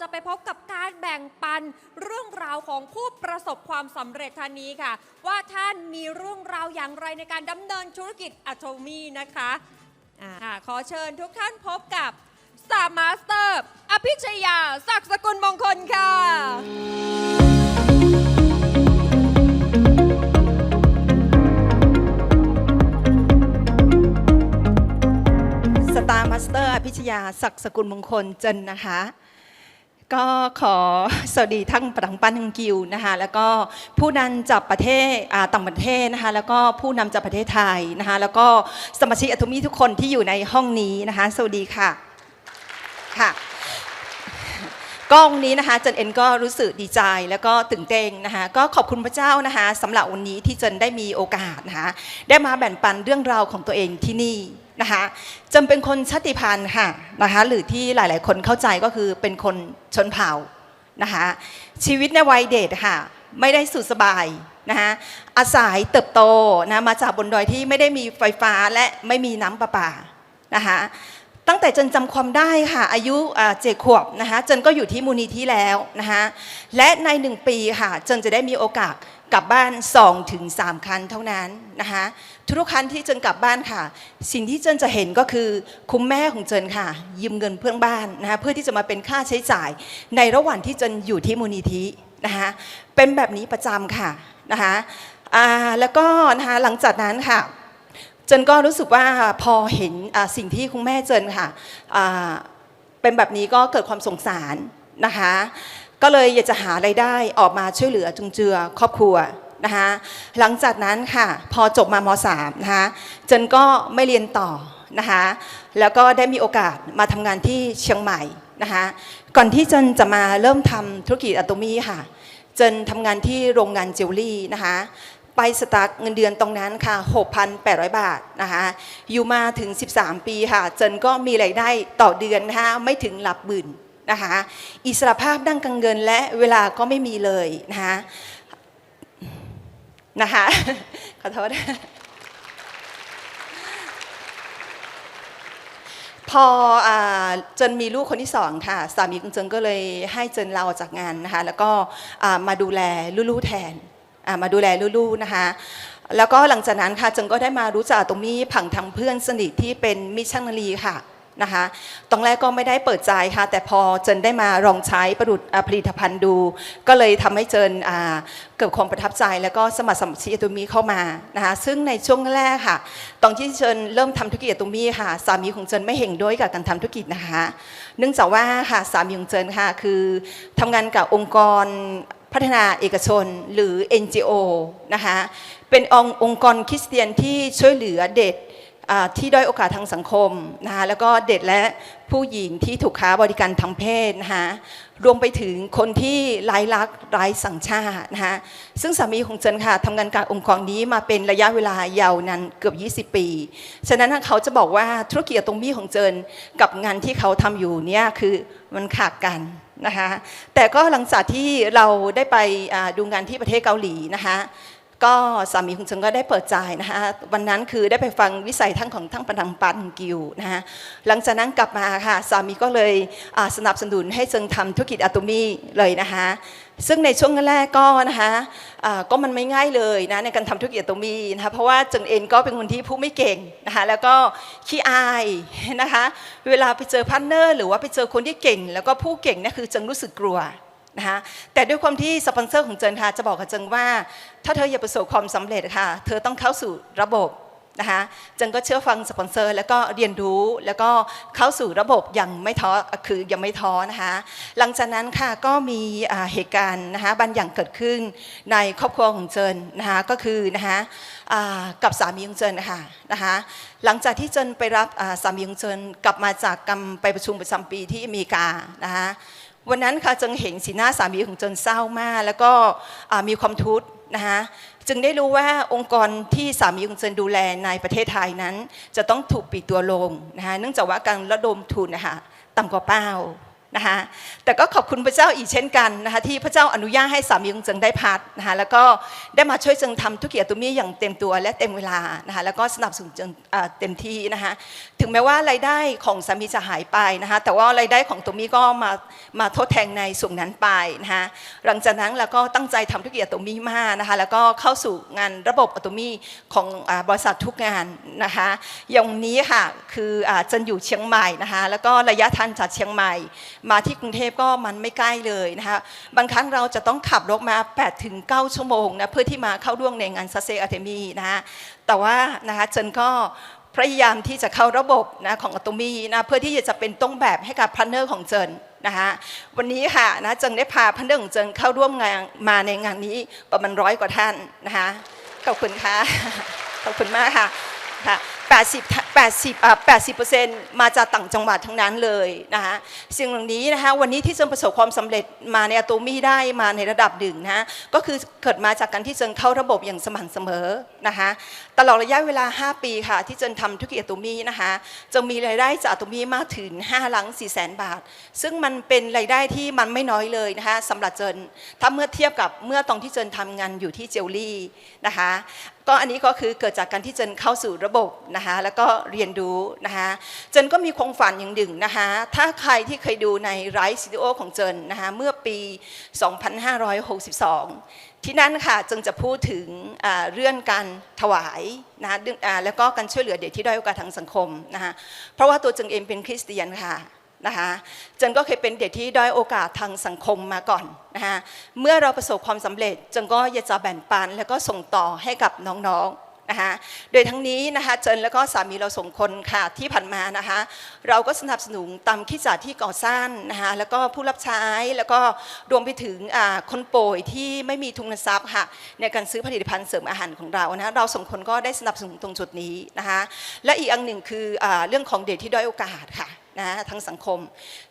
จะไปพบกับการแบ่งปันเรื่องราวของผู้ประสบความสำเร็จท่านนี้ค่ะ ว่าท่านมีเรื่องราวอย่างไรในการดำเนินธุรกิจอะโ m มีนะคะอ่าค่ะขอเชิญทุกท่านพบกับสตาร์มาสเตอร์ อภิชยาศักดิ์สกุลมงคลค่ะ สตาร์มาสเตอร์อภิชยาศักดิ์สกุลมงคลเจนนะคะ ก็ขอสวัสดีทั้งปังปันทังกิวนะคะแล้วก็ผู้นำจากประเทศอ่าต่างประเทศนะคะแล้วก็ผู้นำจากประเทศไทยนะคะแล้วก็สมาชิกอัตมีทุกคนที่อยู่ในห้องนี้นะคะสวัสดีค่ะค่ะก็วันนี้นะคะเจนเอ็นก็รู้สึกดีใจแล้วก็ตื่นเต้นนะคะก็ขอบคุณพระเจ้านะคะสำหรับวันนี้ที่เจนได้มีโอกาสนะคะได้มาแบ่งปันเรื่องราวของตัวเองที่นี่ นะคะจำเป็นคนชาติพันธุ์ค่ะนะคะหรือที่หลายๆ คนเข้าใจก็คือเป็นคนชนเผ่านะคะชีวิตในวัยเด็กค่ะไม่ได้สุขสบายนะคะอาศัยเติบโตนะมาจากบนดอยที่ไม่ได้มีไฟฟ้าและไม่มีน้ำประปานะคะ ตั้งแต่เจนจำความได้ค่ะอายุเจ็ดขวบนะคะเจนก็อยู่ที่มูลนิธิแล้วนะคะและในหนึ่งปีค่ะเจนจะได้มีโอกาสกลับบ้าน2ถึง3ครั้งเท่านั้นนะคะทุกครั้งที่เจนกลับบ้านค่ะ สิ่งที่เจนจะเห็นก็คือคุณแม่ของเจนค่ะ ยืมเงินเพื่อนบ้านนะคะเพื่อที่จะมาเป็นค่าใช้จ่าย ในระหว่างที่เจนอยู่ที่มูลนิธินะคะเป็นแบบนี้ประจำค่ะนะคะแล้วก็นะคะหลังจากนั้นค่ะ เจนก็รู้สึกว่าพอเห็นสิ่งที่คุณแม่เจนค่ะเป็นแบบนี้ก็เกิดความสงสารนะคะ ก็เลยอยากจะหาไรายได้ออกมาช่วยเหลือจุงเจือครอบครัวนะคะหลังจากนั้นค่ะพอจบมามสามนะคะเจนก็ไม่เรียนต่อนะคะแล้วก็ได้มีโอกาสมาทำงานที่เชียงใหม่นะคะก่อนที่เจนจะมาเริ่มทำธุรกิจอะโตมีค่ะเจนทำงานที่โรงงานจิวเวลรี่นะคะ ไปสตาร์ทเงินเดือนตรงนั้นค่ะ 6,800 บาทนะคะอยู่มาถึง 13 ปีค่ะเจนก็มีรายได้ต่อเดือนนะคะไม่ถึงหลักหมื่นนะคะอิสรภาพด้านการเงินและเวลาก็ไม่มีเลยนะคะนะคะขอโทษพออ่าเจนมีลูกคนที่สองค่ะ สามีของเจนก็เลยให้เจนลาออกจากงานนะคะ แล้วก็มาดูแลลูกๆแทน มาดูแลลูกๆนะคะแล้วก็หลังจากนั้นค่ะเจนก็ได้มารู้จักตรงนี้ผังทางเพื่อนสนิทที่เป็นมิชชันนารีค่ะนะคะตรงแรกก็ไม่ได้เปิดใจค่ะ แต่พอเจนได้มาลองใช้ประดุษผลิตภัณฑ์ดู ก็เลยทำให้เจนเกิดความประทับใจ แล้วก็สมัครสมาชิกตัวมีเข้ามานะคะซึ่งในช่วงแรกค่ะ ตอนที่เจนเริ่มทำธุรกิจตรงนี้ค่ะ สามีของเจนไม่เห็นด้วยกับการทำธุรกิจนะคะ เนื่องจากว่าค่ะสามีของเจนค่ะคือทำงานกับองค์กร พัฒนาเอกชนหรือ NGO นะคะเป็นองค์องค์กรคริสเตียนที่ช่วยเหลือเด็กที่ด้อยโอกาสทางสังคมนะคะแล้วก็เด็กและผู้หญิงที่ถูกค้าบริการทางเพศนะคะรวมไปถึงคนที่ไร้ลักษณ์ไร้สัญชาตินะคะซึ่งสามีของเจนค่ะทำงานกับองค์กรนี้มาเป็นระยะเวลายาวนานเกือบ 20 ปี ฉะนั้นเขาจะบอกว่าธุรกิจตรงนี้ของเจนกับงานที่เขาทำอยู่เนี่ยคือมันขาดกัน นะคะแต่ก็หลังจากที่เราได้ไปดูงานที่ประเทศเกาหลีนะคะ ก็สามีของเจนก็ได้เปิดใจนะคะวันนั้นคือได้ไปฟังวิสัยทั้งของทั้งปันทังปันกิวนะคะหลังจากนั้นกลับมาค่ะสามีก็เลยสนับสนุนให้เจนทำธุรกิจอะโตมีเลยนะคะซึ่งในช่วงแรกก็นะคะอ่าก็มันไม่ง่ายเลยนะในการทำธุรกิจอะโตมีนะคะเพราะว่าเจนเองก็เป็นคนที่พูดไม่เก่งนะคะแล้วก็ขี้อายนะคะเวลาไปเจอพาร์ทเนอร์ หรือว่าไปเจอคนที่เก่ง แล้วก็ผู้เก่งเนี่คือเจนรู้สึกกลัว นะคะแต่ด้วยความที่สปอนเซอร์ของเจนค่ะจะบอกกับเจนว่า ถ้าเธออยากประสบความสำเร็จค่ะ เธอต้องเข้าสู่ระบบนะคะเจนก็เชื่อฟังสปอนเซอร์ แล้วก็เรียนรู้แล้วก็เข้าสู่ระบบอย่างไม่ท้อคือยังไม่ท้อนะคะหลังจากนั้นค่ะก็มีเหตุการณ์นะคะบางอย่างเกิดขึ้นในครอบครัวของเจนนะคะก็คือนะคะกับสามีของเจนนะคะนะคะหลังจากที่เจนไปรับสามีของเจนกลับมาจากกรรมไปประชุมประจำปีที่อเมริกานะคะ วันนั้นค่ะจึงเห็นสีหน้าสามีของจนเศร้ามาก แล้วก็มีความทุกข์นะคะจึงได้รู้ว่าองค์กรที่สามีของเจนดูแลในประเทศไทยนั้น จะต้องถูกปิดตัวลงนะคะเนื่องจากว่าการระดมทุนนะคะต่ำกว่าเป้า นะคะแต่ก็ขอบคุณพระเจ้าอีกเช่นกันนะคะที่พระเจ้าอนุญาตให้สามีของเจิงได้พัดนะคะแล้วก็ได้มาช่วยเจิงทำธุรกิจตัวนี้อย่างเต็มตัวและเต็มเวลานะคะแล้วก็สนับสนุนเจิงเต็มที่นะคะถึงแม้ว่ารายได้ของสามีจะหายไปนะคะแต่ว่ารายได้ของตัวนี้ก็มามาทดแทนในส่วนนั้นไปนะคะหลังจากนั้นเราก็ตั้งใจทำธุรกิจตัวนี้มากนะคะแล้วก็เข้าสู่งานระบบอัตมีของบริษัททุกงานนะคะอย่างนี้ค่ะคืออาเจนอยู่เชียงใหม่นะคะแล้วก็ระยะทางจากเชียงใหม่มาที่กรุงเทพก็มันไม่ใกล้เลยนะคะบางครั้งเราจะต้องขับรถมา8ถึง9ชั่วโมงนะเพื่อที่มาเข้าร่วมในงานซาเซอะเทมีนะคะแต่ว่านะคะเจนก็พยายามที่จะเข้าระบบนะของอัตมีนะเพื่อที่จะเป็นต้นแบบให้กับพันเนอร์ของเจนนะคะวันนี้ค่ะนะเจนได้พาพันเนอร์ของเจนเข้าร่วมงานมาในงานนี้ประมาณร้อยกว่าท่านนะคะขอบคุณค่ะขอบคุณมากค่ะ ค่ะ80 80อ่า80 มาจากต่างจังหวัดทั้งนั้นเลยนะคะสิ่งเหล่านี้นะคะวันนี้ที่เจิงประสบความสำเร็จมาในอะโตมี่ได้มาในระดับหนึ่งนะก็คือเกิดมาจากการที่เจิงเข้าระบบอย่างสม่ำเสมอนะคะตลอดระยะเวลา 5 ปีค่ะ ที่เจิงทำธุรกิจอะโตมี่นะคะจะมีรายได้จากอะโตมี่มากถึง5ล้าน4แสนบาท ซึ่งมันเป็นรายได้ที่มันไม่น้อยเลยนะคะสำหรับเจินถ้าเมื่อเทียบกับเมื่อตอนที่เจินทำงานอยู่ที่เจลลี่นะคะ ก็อันนี้ก็คือเกิดจากการที่เจนเข้าสู่ระบบนะคะแล้วก็เรียนรู้นะคะเจนก็มีความฝันอย่างหนึ่งนะคะถ้าใครที่เคยดูในไรส์วิดีโอของเจนนะคะเมื่อปี 2562 ที่นั่นค่ะจึงจะพูดถึงเรื่องการถวายนะคะแล้วก็การช่วยเหลือเด็กที่ด้อยโอกาสทางสังคมนะคะเพราะว่าตัวเจงเองเป็นคริสเตียนค่ะ นะคะเจนก็เคยเป็นเด็กที่ด้อยโอกาสทางสังคมมาก่อนนะคะเมื่อเราประสบความสำเร็จเจนก็อยากจะแบ่งปัน แล้วก็ส่งต่อให้กับน้องๆนะคะโดยทั้งนี้นะคะเจนแล้วก็สามีเราสองคนค่ะที่ผ่านมานะคะเราก็สนับสนุนตามคิดจัดที่ก่อสร้างนะคะแล้วก็ผู้รับใช้แล้วก็รวมไปถึงคนป่วยที่ไม่มีทุนทรัพย์ค่ะในการซื้อผลิตภัณฑ์เสริมอาหารของเรานะเราสองคนก็ได้สนับสนุนตรงจุดนี้นะคะและอีกอันหนึ่งคืออเรื่องของเด็กที่ด้อยโอกาสค่ะ นะทั้งสังคม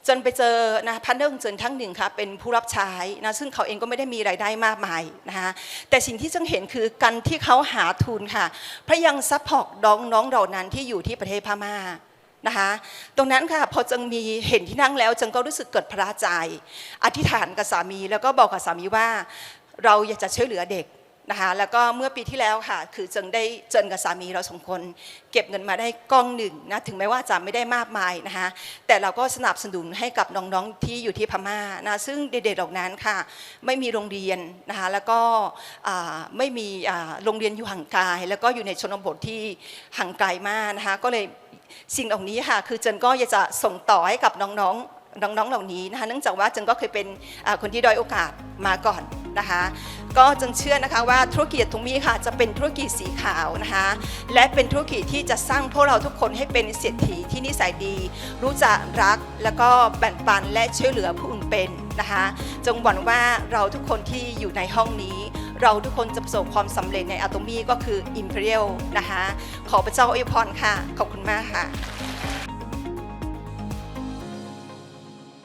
จนไปเจอนะพันเดอร์เจนทั้งหนึ่งค่ะเป็นผู้รับใช้นะซึ่งเขาเองก็ไม่ได้มีรายได้มากมายนะคะแต่สิ่งที่จังเห็นคือการที่เขาหาทุนค่ะพระยังซัพพอร์ตน้องน้องเหล่านั้นที่อยู่ที่ประเทศพม่านะคะตรงนั้นค่ะพอจังมีเห็นที่นั่งแล้วจังก็รู้สึกเกิดพระใจ อธิษฐานกับสามีแล้วก็บอกกับสามีว่า เราอยากจะช่วยเหลือเด็ก นะคะแล้วก็เมื่อปีที่แล้วค่ะ คือเจิงได้เจินกับสามีเราสองคน เก็บเงินมาได้ก้องหนึ่งนะถึงแม้ว่าจะไม่ได้มากมายนะคะแต่เราก็สนับสนุนให้กับน้องๆที่อยู่ที่พม่านะซึ่งเด็กๆเหล่านั้นค่ะ ไม่มีโรงเรียนนะคะแล้วก็ไม่มีโรงเรียนอยู่ห่างไกลแล้วก็อยู่ในชนบทที่ห่างไกลมากนะคะก็เลยสิ่งเหล่านี้ค่ะ คือเจินก็อยากจะส่งต่อให้กับน้องๆน้องๆเหล่านี้นะคะเนื่องจากว่าจึงก็เคยเป็นคนที่ด้อยโอกาสมาก่อน นะคะก็จึงเชื่อนะคะว่าธุรกิจตรงนี้ค่ะจะเป็นธุรกิจสีขาวนะคะและเป็นธุรกิจที่จะสร้างพวกเราทุกคนให้เป็นเศรษฐีที่นิสัยดี รู้จักรักแล้วก็แบ่งปันและช่วยเหลือผู้อื่นเป็นนะคะจงหวังว่าเราทุกคนที่อยู่ในห้องนี้ เราทุกคนจะประสบความสำเร็จในอะตอมีก็คือ Imperial นะคะขอพระเจ้าอวยพรค่ะ ขอบคุณมากค่ะ